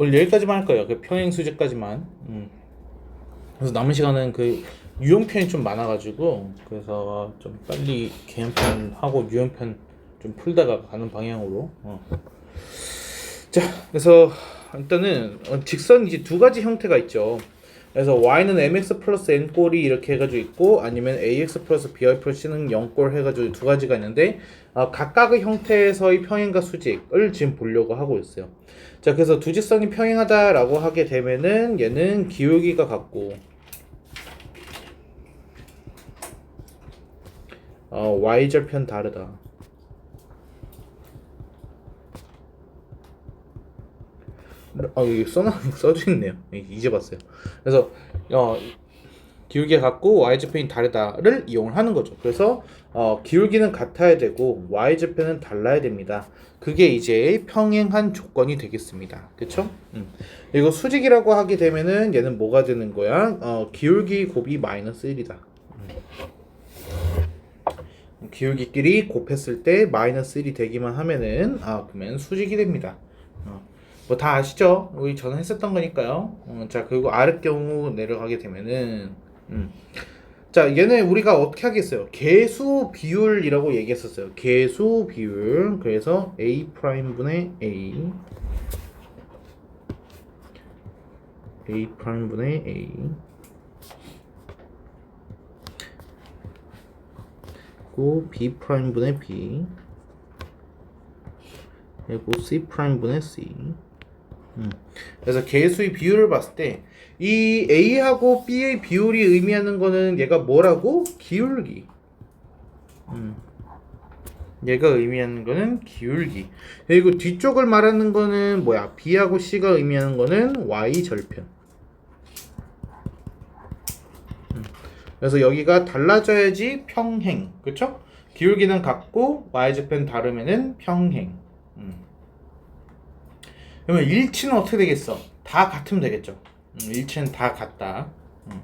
오늘 여기까지만 할 거예요. 그 평행 수직까지만. 음. 그래서 남은 시간은 그 유형편이 좀 많아가지고 그래서 좀 빨리 개형편 하고 유형편 좀 풀다가 가는 방향으로. 어. 자, 그래서 일단은 어, 직선 이제 두 가지 형태가 있죠. 그래서 y는 mx 플러스 n 꼴이 이렇게 해가지고 있고 아니면 ax 플러스 by 플러스 c는 0꼴 해가지고 두 가지가 있는데 어, 각각의 형태에서의 평행과 수직을 지금 보려고 하고 있어요. 자, 그래서 두 직선이 평행하다라고 하게 되면은 얘는 기울기가 같고 어, y절편 다르다. 아 여기 써놔 써져 있네요. 이제 봤어요. 그래서 어 기울기가 같고 y 절편이 다르다를 이용을 하는 거죠. 그래서 어 기울기는 같아야 되고 y 절편은 달라야 됩니다. 그게 이제 평행한 조건이 되겠습니다. 그렇죠? 음. 그리고 수직이라고 하게 되면은 얘는 뭐가 되는 거야? 어 기울기 곱이 마이너스 1이다. 기울기끼리 곱했을 때 마이너스 1이 되기만 하면은 아 그러면 수직이 됩니다. 어. 뭐다 아시죠? 우리 저는 했었던 거니까요. 어, 자 그리고 아랫 경우 내려가게 되면은 음. 자 얘는 우리가 어떻게 하겠어요? 개수 비율이라고 얘기했었어요. 개수 비율 그래서 a 프라임 분의 a a 프라임 분의 a 그리고 b 프라임 분의 b 그리고 c 프라임 분의 c 음. 그래서 개수의 비율을 봤을 때 이 a하고 b의 비율이 의미하는 거는 얘가 뭐라고? 기울기. 음. 얘가 의미하는 거는 기울기. 그리고 뒤쪽을 말하는 거는 뭐야? b하고 c가 의미하는 거는 y 절편. 음. 그래서 여기가 달라져야지 평행. 그쵸? 기울기는 같고 y 절편 다르면은 평행. 음. 그러면 일치는 어떻게 되겠어? 다 같으면 되겠죠. 음, 일치는 다 같다. 음.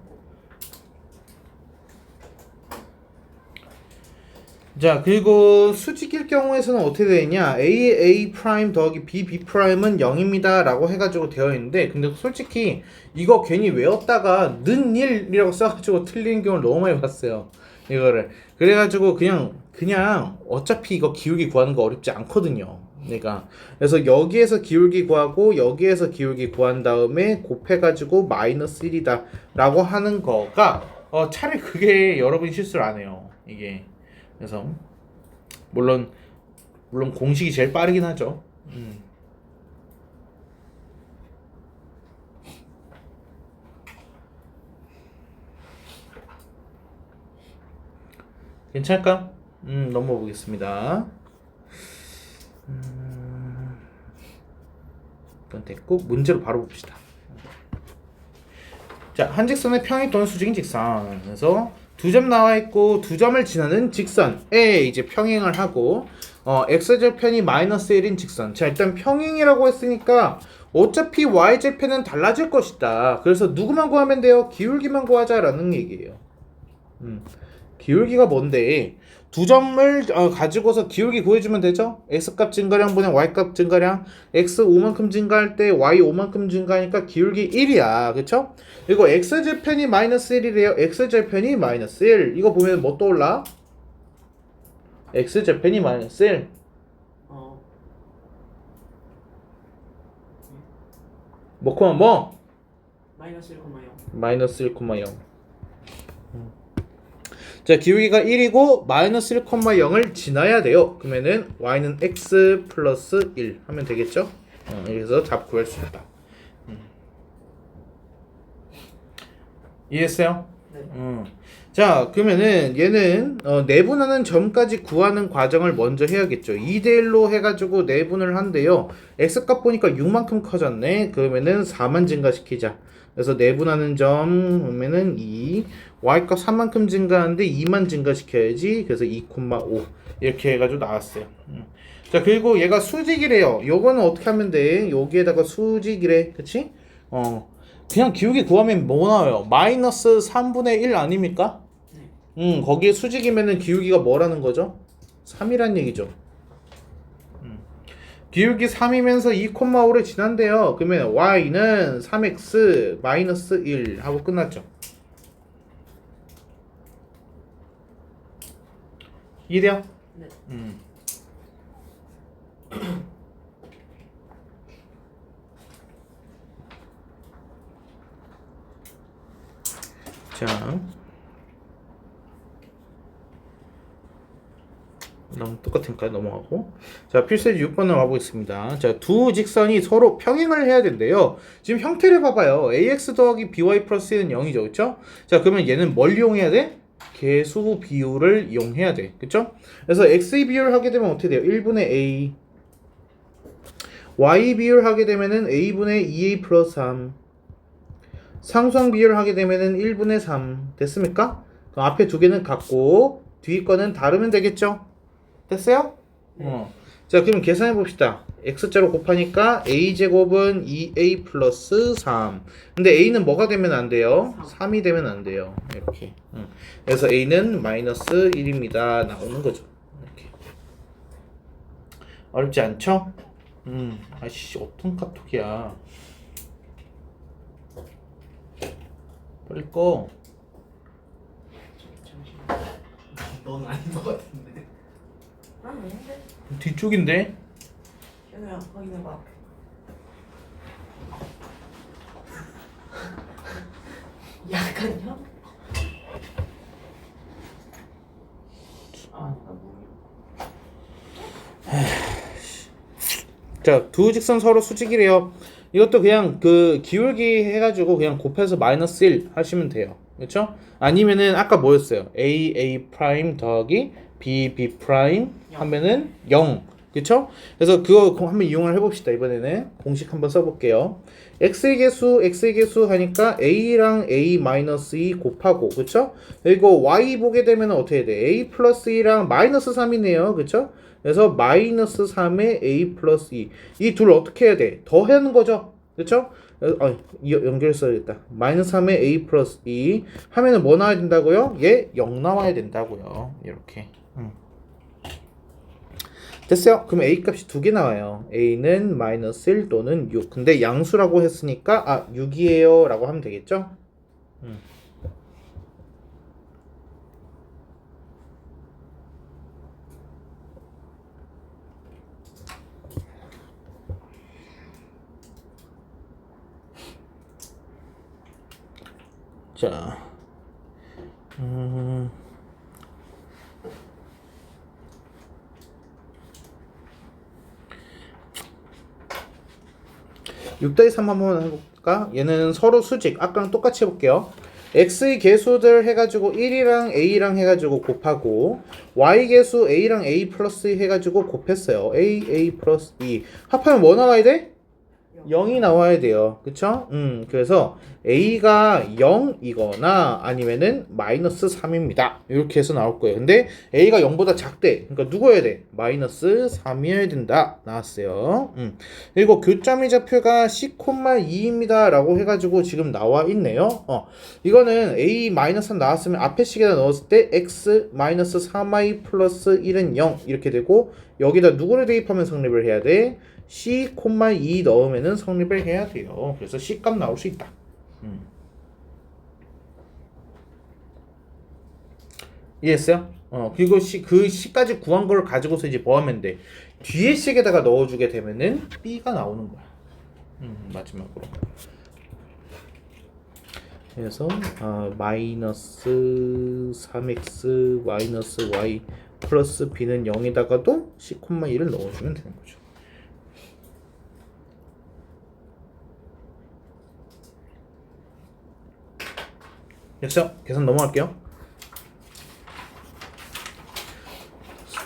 자 그리고 수직일 경우에서는 어떻게 되냐 a a 프라임 더하기 b b 프라임은 0입니다 라고 해가지고 되어 있는데 근데 솔직히 이거 괜히 외웠다가 는 1이라고 써가지고 틀리는 경우를 너무 많이 봤어요 이거를 그래가지고 그냥 그냥 어차피 이거 기울기 구하는 거 어렵지 않거든요 그러니까 그래서 여기에서 기울기 구하고 여기에서 기울기 구한 다음에 곱해가지고 마이너스 1이다 라고 하는 거가 어 차라리 그게 여러분이 실수를 안 해요 이게 그래서 물론 물론 공식이 제일 빠르긴 하죠. 음. 괜찮을까? 음, 넘어보겠습니다. 이건 됐고 문제로 바로 봅시다. 자, 한 직선의 평행 또는 수직인 직선. 그래서 두 점 나와 있고 두 점을 지나는 직선에 이제 평행을 하고 어, x절편이 마이너스 1인 직선. 자, 일단 평행이라고 했으니까 어차피 y절편은 달라질 것이다. 그래서 누구만 구하면 돼요? 기울기만 구하자라는 얘기예요. 음. 기울기가 뭔데? 두 점을 어, 가지고서 기울기 구해주면 되죠? x값 증가량 분의 y값 증가량 x 5만큼 증가할 때 y 5만큼 증가하니까 기울기 1이야 그쵸? 그리고 x절편이 마이너스 1이래요 x절편이 마이너스 1 이거 보면 뭐 떠올라? x절편이 마이너스 1 어, 뭐코마 뭐? 마이너스 1,0 마이너스 1,0 자 기울기가 1이고 마이너스 1,0을 지나야 돼요 그러면은 y는 x 플러스 1 하면 되겠죠 어, 여기서 답 구할 수 있다 음. 이해했어요? 네. 음. 자 그러면은 얘는 어, 내분하는 점까지 구하는 과정을 먼저 해야겠죠 2대1로 해가지고 내분을 한대요 x값 보니까 6만큼 커졌네 그러면은 4만 증가시키자 그래서 내분하는 점 보면은 2 y값 3만큼 증가하는데 2만 증가시켜야지. 그래서 2,5 이렇게 해가지고 나왔어요. 음. 자 그리고 얘가 수직이래요. 요거는 어떻게 하면 돼? 여기에다가 수직이래. 그치? 어. 그냥 기울기 구하면 뭐 나와요? 마이너스 3분의 1 아닙니까? 네. 음 거기에 수직이면은 기울기가 뭐라는 거죠? 3이란 얘기죠. 음. 비율기 3이면서 2,5를 지난대요. 그러면 y는 3x 마이너스 1 하고 끝났죠. 이해돼요? 네. 음. 자. 너무 똑같으니까 넘어가고 자 필수지 6번을 와보겠습니다 자 두 직선이 서로 평행을 해야 된대요 지금 형태를 봐봐요 ax 더하기 by 플러스 는 0이죠 그쵸 자 그러면 얘는 뭘 이용해야 돼? 개수 비율을 이용해야 돼 그쵸 그래서 x의 비율 하게 되면 어떻게 돼요 1분의 a y 비율 하게 되면은 a분의 2a 플러스 3 상수항 비율 하게 되면은 1분의 3 됐습니까? 그럼 앞에 두 개는 같고 뒤 거는 다르면 되겠죠? 됐어요? 네. 어. 자, 그럼 계산해 봅시다. x자로 곱하니까 a제곱은 2a 플러스 3. 근데 a는 뭐가 되면 안 돼요? 3 이 되면 안 돼요. 이렇게. 응. 그래서 a는 마이너스 1입니다. 나오는 거죠. 이렇게. 어렵지 않죠? 음, 아씨, 어떤 카톡이야. 빨리 꺼. 잠시만. 넌 아닌 것 같은데. 아, 아닌데? 뒤쪽인데? 현우야, 확인해봐. 약간요? 아, 나 모르겠어. 자, 두 직선 서로 수직이래요. 이것도 그냥 그 기울기 해가지고 그냥 곱해서 마이너스 1 하시면 돼요. 그렇죠? 아니면은 아까 뭐였어요? a a 프라임 더하기 b b 프라임 하면은 0. 그렇죠? 그래서 그거 한번 이용을 해봅시다. 이번에는 공식 한번 써볼게요. x의 개수 x의 개수 하니까 a랑 a 마이너스 2 곱하고 그렇죠? 그리고 y 보게 되면 어떻게 돼? a 플러스 2랑 마이너스 3이네요. 그렇죠? 그래서 마이너스 3에 a 플러스 2. 이 둘 어떻게 해야 돼? 더 하는 거죠. 그렇죠? 어, 이- 연결 써야겠다. 마이너스 3에 a 플러스 2 하면은 뭐 나와야 된다고요? 얘 0 나와야 된다고요. 이렇게. 음. 됐어요. 그럼 a 값이 두 개 나와요. a는 마이너스 1 또는 6. 근데 양수라고 했으니까 아 6이에요 라고 하면 되겠죠? 음. 자, 음, 6 3 한번 해볼까? 얘는 서로 수직. 아까랑 똑같이 해볼게요. x의 개수들 해가지고 1이랑 a랑 해가지고 곱하고 y 개수 a랑 a 플러스 2 해가지고 곱했어요. a a 플러스 2 합하면 뭐 나와야 돼? 0이 나와야 돼요. 그쵸? 음, 그래서 A가 0이거나 아니면은 마이너스 3입니다. 이렇게 해서 나올 거예요. 근데 A가 0보다 작대. 그러니까 누구여야 돼? 마이너스 3이어야 된다. 나왔어요. 음. 그리고 교점의 좌표가 C,2입니다. 라고 해가지고 지금 나와 있네요. 어. 이거는 A 마이너스 3 나왔으면 앞에 시계다 넣었을 때 X 마이너스 3i 플러스 1은 0 이렇게 되고 여기다 누구를 대입하면 성립을 해야 돼? C, 2 넣으면은 성립을 해야 돼요. 그래서 C 값 나올 수 있다. 음. 이해했어요? 어, 그리고 C, 그 C까지 구한 걸 가지고서 이제 뭐 하면 돼? 뒤에 식에다가 넣어주게 되면은 B가 나오는 거야. 음, 마지막으로. 그래서 아, 마이너스 3x 마이너스 y 플러스 b는 0에다가도 C,1을 넣어주면 되는 거죠. 됐어? 계산 넘어갈게요.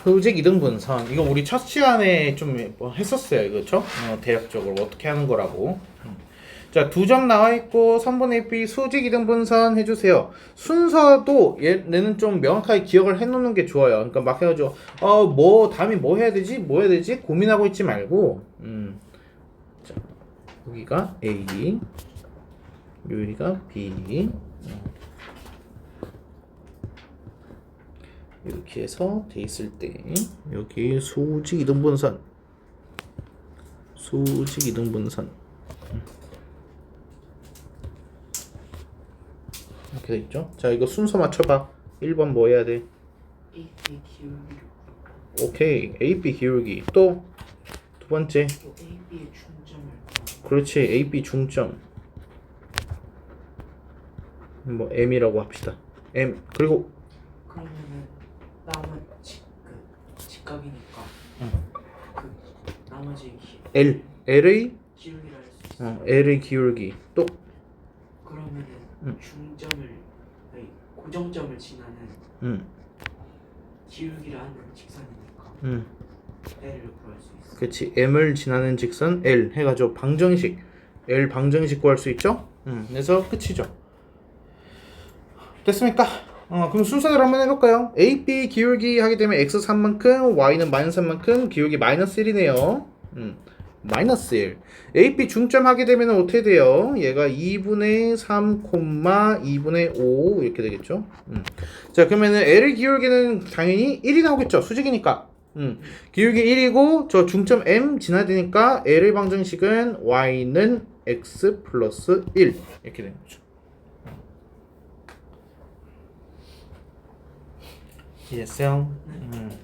수직 이등분선 이거 우리 첫 시간에 좀 뭐 했었어요 그쵸? 어, 대략적으로 어떻게 하는 거라고. 자 두 점 나와 있고 3분의 b 수직 이등분선 해주세요. 순서도 얘는 좀 명확하게 기억을 해 놓는 게 좋아요. 그러니까 막 해 가지고 어 뭐 다음에 뭐 해야 되지? 뭐 해야 되지? 고민하고 있지 말고. 음. 자 여기가 a 여기가 b 이렇게 해서 돼 있을 때 여기 수직 이등분선 수직 이등 분선. 음. 이렇게 돼 있죠? 자 이거 순서 맞춰봐. 1번 뭐 해야 돼? 오케이. AB 기울기. 또 두 번째. 그렇지. AB 중점. 뭐 M이라고 합시다. M. 그리고 그러면은 남은 직, 그 직각이니까 그 나머지 기, L L의 기울기를 알수 있어. 어, L의 기울기 또 그러면은 음. 중점을 아니 고정점을 지나는 음, 기울기를 하는 직선이니까 음. L을 구할 수 있어. 그렇지 M을 지나는 직선 L 해가지고 방정식 L 방정식 구할 수 있죠? 음, 그래서 끝이죠 됐습니까? 어, 그럼 순서대로 한번 해볼까요? AB 기울기 하게 되면 X 3만큼 Y는 마이너스 3만큼 기울기 마이너스 1이네요 음, 마이너스 1 AB 중점 하게 되면 어떻게 돼요? 얘가 2분의 3, 2분의 5 이렇게 되겠죠 음. 자 그러면은 L 기울기는 당연히 1이 나오겠죠 수직이니까 음. 기울기 1이고 저 중점 M 지나야 되니까 L의 방정식은 Y는 X 플러스 1 이렇게 되는 거죠. 음.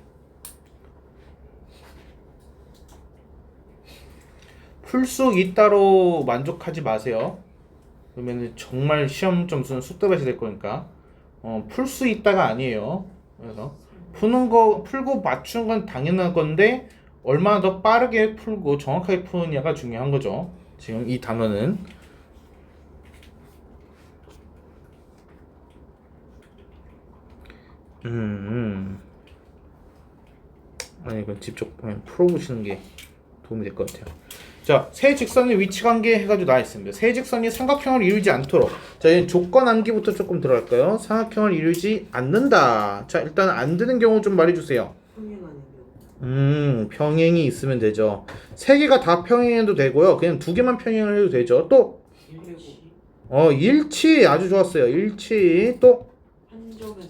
풀수 있다로 만족하지 마세요. 그러면 정말 시험 점수는 쑥대밭이 될 거니까 어, 풀수 있다가 아니에요. 그래서 푸는 거 풀고 맞춘 건 당연한 건데 얼마나 더 빠르게 풀고 정확하게 푸느냐가 중요한 거죠. 지금 이 단어는 음, 음. 아니 이건 직접 그냥 풀어보시는 게 도움이 될 것 같아요. 자, 세 직선의 위치 관계 해가지고 나와 있습니다. 세 직선이 삼각형을 이루지 않도록. 자, 이 조건 암기부터 조금 들어갈까요? 삼각형을 이루지 않는다. 자, 일단 안 되는 경우 좀 말해주세요. 음, 평행이 있으면 되죠. 세 개가 다 평행해도 되고요. 그냥 두 개만 평행을 해도 되죠. 또, 어, 일치 아주 좋았어요. 일치 또, 한 점에서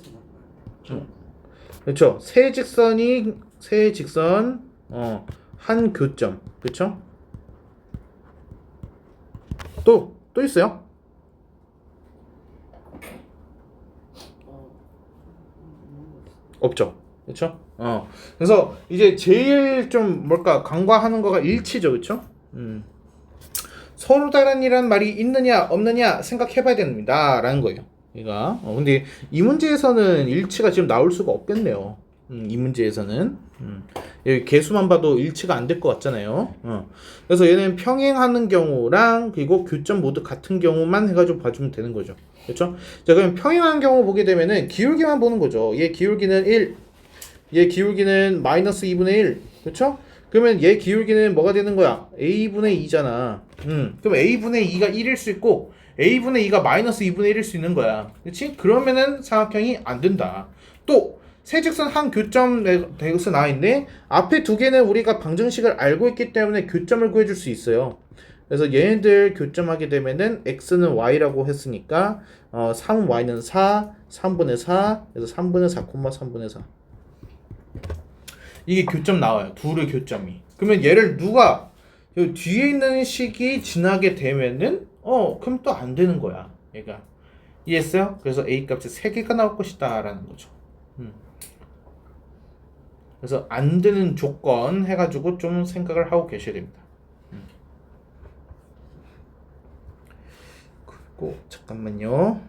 그렇죠. 세 직선이 세 직선, 어, 한 교점, 그렇죠? 또, 또 있어요. 없죠. 그렇죠? 어. 그래서 이제 제일 좀 뭘까 간과하는 거가 일치죠. 그렇죠? 음. 서로 다른이란 말이 있느냐 없느냐 생각해 봐야 됩니다 라는 거예요. 얘가. 어, 근데 이 문제에서는 일치가 지금 나올 수가 없겠네요. 음, 이 문제에서는 음. 여기 개수만 봐도 일치가 안 될 것 같잖아요. 어. 그래서 얘는 평행하는 경우랑 그리고 교점 모두 같은 경우만 해가지고 봐주면 되는 거죠. 그렇죠? 자 그럼 평행하는 경우 보게 되면은 기울기만 보는 거죠. 얘 기울기는 1, 얘 기울기는 마이너스 2분의 1. 그렇죠? 그러면 얘 기울기는 뭐가 되는 거야? a분의 2잖아. 음. 그럼 a분의 2가 1일 수 있고 a분의 2가 마이너스 2분의 1일 수 있는 거야. 그렇지? 그러면은 삼각형이 안 된다. 또 세직선 한 교점 나와 있네. 앞에 두 개는 우리가 방정식을 알고 있기 때문에 교점을 구해줄 수 있어요. 그래서 얘네들 교점하게 되면은 x는 y라고 했으니까 어, 3y는 4, 3분의 4, 그래서 3분의 4, 3분의 4. 이게 교점 나와요. 둘의 교점이. 그러면 얘를 누가 요 뒤에 있는 식이 지나게 되면은 어 그럼 또 안 되는 거야. 얘가 이해했어요? 그래서 a 값이 3개가 나올 것이다 라는 거죠. 음. 그래서 안 되는 조건 해가지고 좀 생각을 하고 계셔야 됩니다. 음. 그리고 잠깐만요.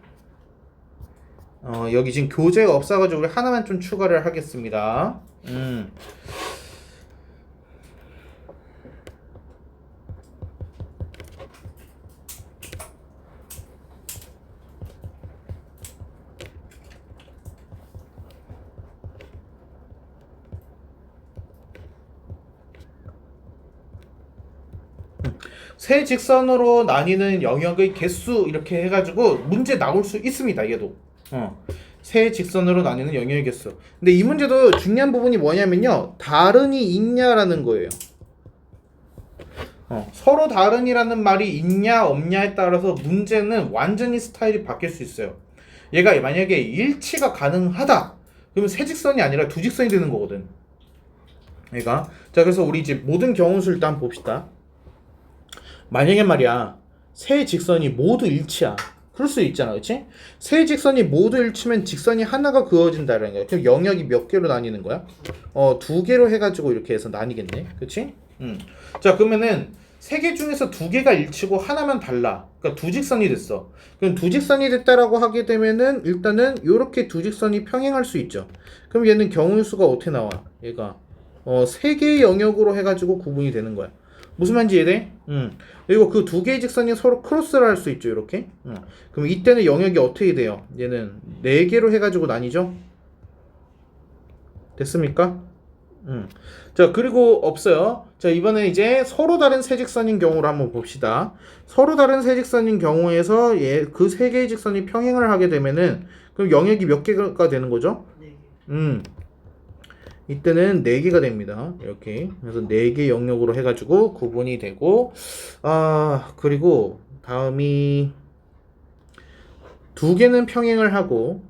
어, 여기 지금 교재가 없어가지고 하나만 좀 추가를 하겠습니다. 음. 세 직선으로 나뉘는 영역의 개수 이렇게 해가지고 문제 나올 수 있습니다. 얘도. 어. 세 직선으로 나뉘는 영역의 개수. 근데 이 문제도 중요한 부분이 뭐냐면요. 다른이 있냐라는 거예요. 어, 서로 다른이라는 말이 있냐 없냐에 따라서 문제는 완전히 스타일이 바뀔 수 있어요. 얘가 만약에 일치가 가능하다. 그러면 세 직선이 아니라 두 직선이 되는 거거든. 얘가. 자, 그래서 우리 이제 모든 경우수를 일단 봅시다. 만약에 말이야 세 직선이 모두 일치야. 그럴 수 있잖아, 그렇지? 세 직선이 모두 일치면 직선이 하나가 그어진다는 거야. 그럼 영역이 몇 개로 나뉘는 거야? 어, 두 개로 해가지고 이렇게 해서 나뉘겠네, 그렇지? 음. 자, 그러면은 세 개 중에서 두 개가 일치고 하나만 달라. 그러니까 두 직선이 됐어. 그럼 두 직선이 됐다라고 하게 되면은 일단은 이렇게 두 직선이 평행할 수 있죠. 그럼 얘는 경우의 수가 어떻게 나와? 얘가 어, 세 개의 영역으로 해가지고 구분이 되는 거야. 무슨 말인지 이해돼? 음. 그리고 그 두 개의 직선이 서로 크로스를 할 수 있죠, 이렇게. 음. 그럼 이때는 영역이 어떻게 돼요? 얘는 네 개로 해가지고 나뉘죠. 됐습니까? 음. 자, 그리고 없어요. 자, 이번에 이제 서로 다른 세 직선인 경우를 한번 봅시다. 서로 다른 세 직선인 경우에서 얘, 그세 개의 직선이 평행을 하게 되면은 그럼 영역이 몇 개가 되는 거죠? 네 개. 음. 이때는 4개가 됩니다. 이렇게. 그래서 4개 영역으로 해가지고 구분이 되고, 아, 그리고 다음이 두 개는 평행을 하고,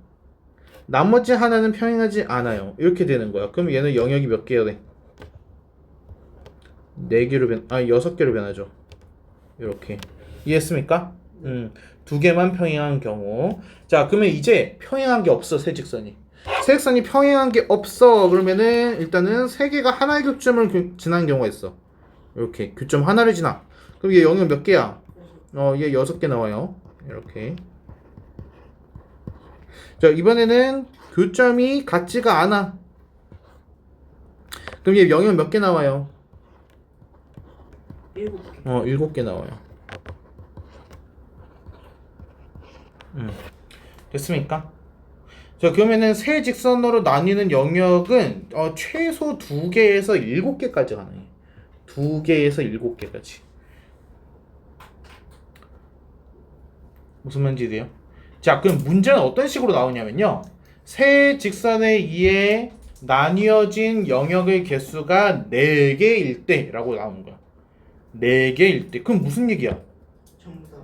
나머지 하나는 평행하지 않아요. 이렇게 되는 거야. 그럼 얘는 영역이 몇 개가 돼? 4개로 변, 아, 6개로 변하죠. 이렇게. 이해했습니까? 음, 두 개만 평행한 경우. 자, 그러면 이제 평행한 게 없어, 세 직선이. 세 직선이 평행한 게 없어. 그러면은 일단은 세 개가 하나의 교점을 교- 지나는 경우가 있어. 이렇게 교점 하나를 지나. 그럼 얘 영역 몇 개야? 어, 얘 여섯 개 나와요. 이렇게. 자, 이번에는 교점이 같지가 않아. 그럼 얘 영역 몇 개 나와요? 일곱 개. 어, 일곱 개 나와요. 음. 됐습니까? 자, 그러면은 세 직선으로 나뉘는 영역은 어, 최소 두 개에서 일곱 개까지 가능해. 두 개에서 일곱 개까지. 무슨 말인지 이해돼요? 자, 그럼 문제는 어떤 식으로 나오냐면요. 세 직선에 의해 나뉘어진 영역의 개수가 4개일 때라고 나오는 거야. 4개일 때. 그럼 무슨 얘기야? 전부 다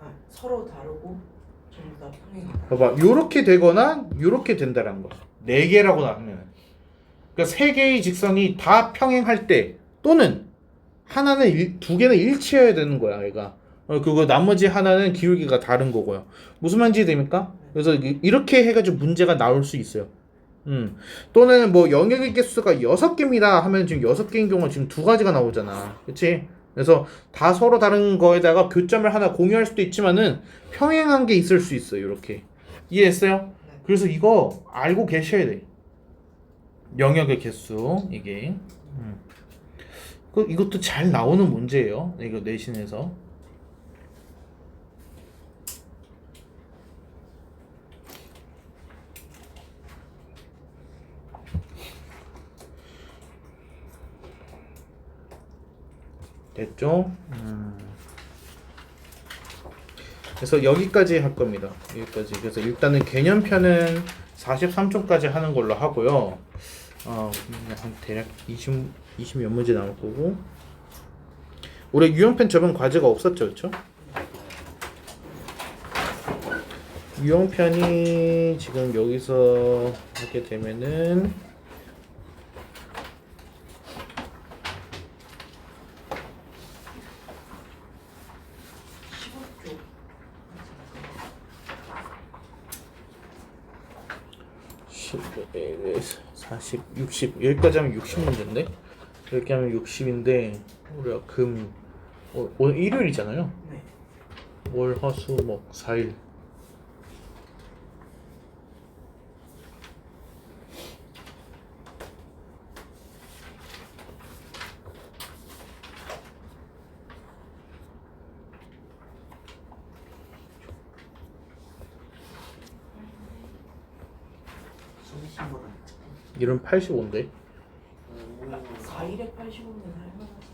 아, 서로 다르고. 봐봐. 요렇게 되거나 요렇게 된다라는 거야. 4개라고 나오면. 그러니까 3개의 직선이 다 평행할 때 또는 하나는 일, 두 개는 일치해야 되는 거야, 얘가. 어, 그거 나머지 하나는 기울기가 다른 거고요. 무슨 말인지 됩니까? 그래서 이- 이렇게 해가지고 문제가 나올 수 있어요. 음. 또는 뭐 영역의 개수가 여섯 개입니다 하면 지금 여섯 개인 경우는 지금 두 가지가 나오잖아. 그치? 그래서 다 서로 다른 거에다가 교점을 하나 공유할 수도 있지만은 평행한 게 있을 수 있어요. 이렇게. 이해했어요? 그래서 이거 알고 계셔야 돼. 영역의 개수 이게. 음. 그 이것도 잘 나오는 문제예요. 이거 내신에서. 됐죠? 음. 그래서 여기까지 할 겁니다. 여기까지. 그래서 일단은 개념편은 43초까지 하는 걸로 하고요. 어, 한 대략 20, 20몇 문제 나올 거고. 올해 유형편 저번 과제가 없었죠, 그렇죠? 유형편이 지금 여기서 하게 되면은 15조. 10, 40, 60 여기까지 하면 60문제인데 이렇게 하면 60인데 우리가 금 어, 오늘 일요일이잖아요. 네. 월, 화, 수, 목 4일 수능신보다 이런 85인데 4일에 85면 할만하지.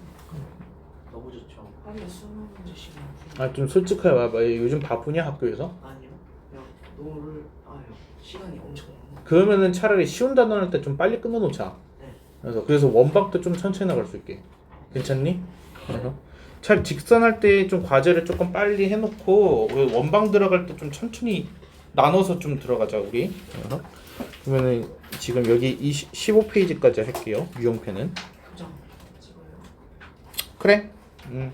너무 좋죠. 하루에 20문제씩. 아 좀 솔직하게 와봐 요즘 바쁘냐 학교에서? 아니요. 그냥 노를 아유 시간이 엄청 많아. 그러면은 차라리 쉬운 단어 할때좀 빨리 끊어놓자 네. 그래서 그래서 원박도 좀 천천히 나갈 수 있게 괜찮니? 그래서 잘 직선할 때 좀 과제를 조금 빨리 해놓고 원방 들어갈 때 좀 천천히 나눠서 좀 들어가자 우리 그래서 그러면은 지금 여기 20, 15페이지까지 할게요. 유형편은. 그래. 음